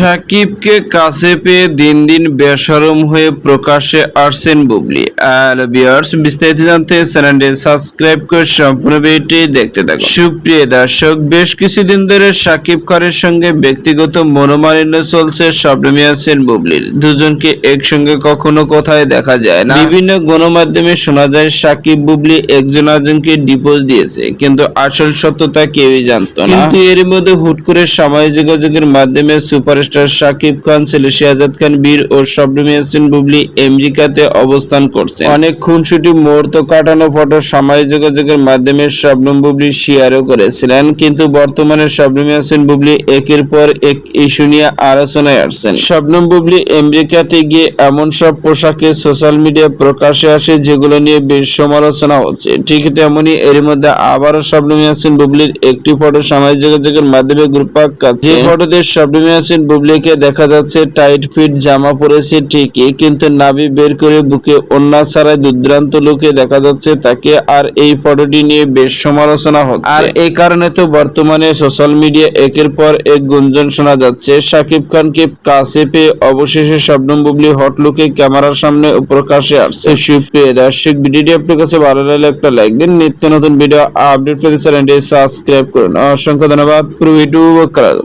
সাকিবকে কাছে পেয়ে দিন দিন বেসরম হয়ে প্রকাশ্যে আসছেন বুবলি। আর বিয়ার্স বিস্তারিত জানতে চ্যানেলটি সাবস্ক্রাইব করে সম্পূর্ণ ভিডিওটি দেখতে থাকুন। সুপ্রিয় দর্শক, বেশ কিছুদিন ধরে সাকিব খানের সঙ্গে ব্যক্তিগত মনোমালিন্য চলছে শবনমী আছেন বুবলির দুজনকে একসঙ্গে কখনো কোথায় দেখা যায় না। বিভিন্ন গণমাধ্যমে শোনা যায়, সাকিব, বুবলি একজন আরেকজনকে ডিপোজ দিয়েছে, কিন্তু আসল সত্যতা কেউই জানতো না। কিন্তু এর মধ্যে হুট করে সামাজিক যোগাযোগের মাধ্যমে সুপারস্টার শাকিব খান, ছেলে শাহজাদ খান, বীর ও শবনমী বুবলি আমেরিকাতে অবস্থান করছে অনেক খুনসুটি, মুহূর্ত কাটানো ফটো সামাজিক যোগাযোগের মাধ্যমে শবনম বুবলি শেয়ারও করেছিলেন। কিন্তু বর্তমানে শবনমী বুবলি একের পর এক ইস্যু নিয়ে আলোচনায় আসছেন। শবনম বুবলি আমেরিকাতে গিয়ে এমন সব পোশাকে সোশ্যাল মিডিয়া প্রকাশে আসে, যেগুলো নিয়ে বেশ সমালোচনা হচ্ছে। ঠিক তেমনি এর মধ্যে আবারও শবনমী হাসিন বুবলির একটি ফটো সামাজিক যোগাযোগের মাধ্যমে গ্রুপ কাছে যে ফটোতে শবনমী হাসিন বুবলিকে দেখা যাচ্ছে টাইট ফিট জামা পরেছে ঠিকই কিন্তু নাভি বের করে বুকে অন্যা ছাড়াই দুর্দান্ত লোকে দেখা যাচ্ছে তাকে আর এই ফটোটি নিয়ে বেশ সমালোচনা হচ্ছে। আর এই কারণে তো বর্তমানে সোশ্যাল মিডিয়া একের পর এক গুঞ্জন শোনা যাচ্ছে। শাকিব খানকে কাছে পেয়ে অবশেষে শবনম বুবলি হট লুকে ক্যামেরার সামনে প্রকাশে আসছে। সুপ্রিয় দর্শক ভিডিওটি আপনার কাছে ভালো লাগলে একটা লাইক দিন। নিত্য নতুন ভিডিও আপডেট পেতে চ্যানেলটি সাবস্ক্রাইব করুন। অসংখ্য ধন্যবাদ। পুরো ভিডিও করার জন্য।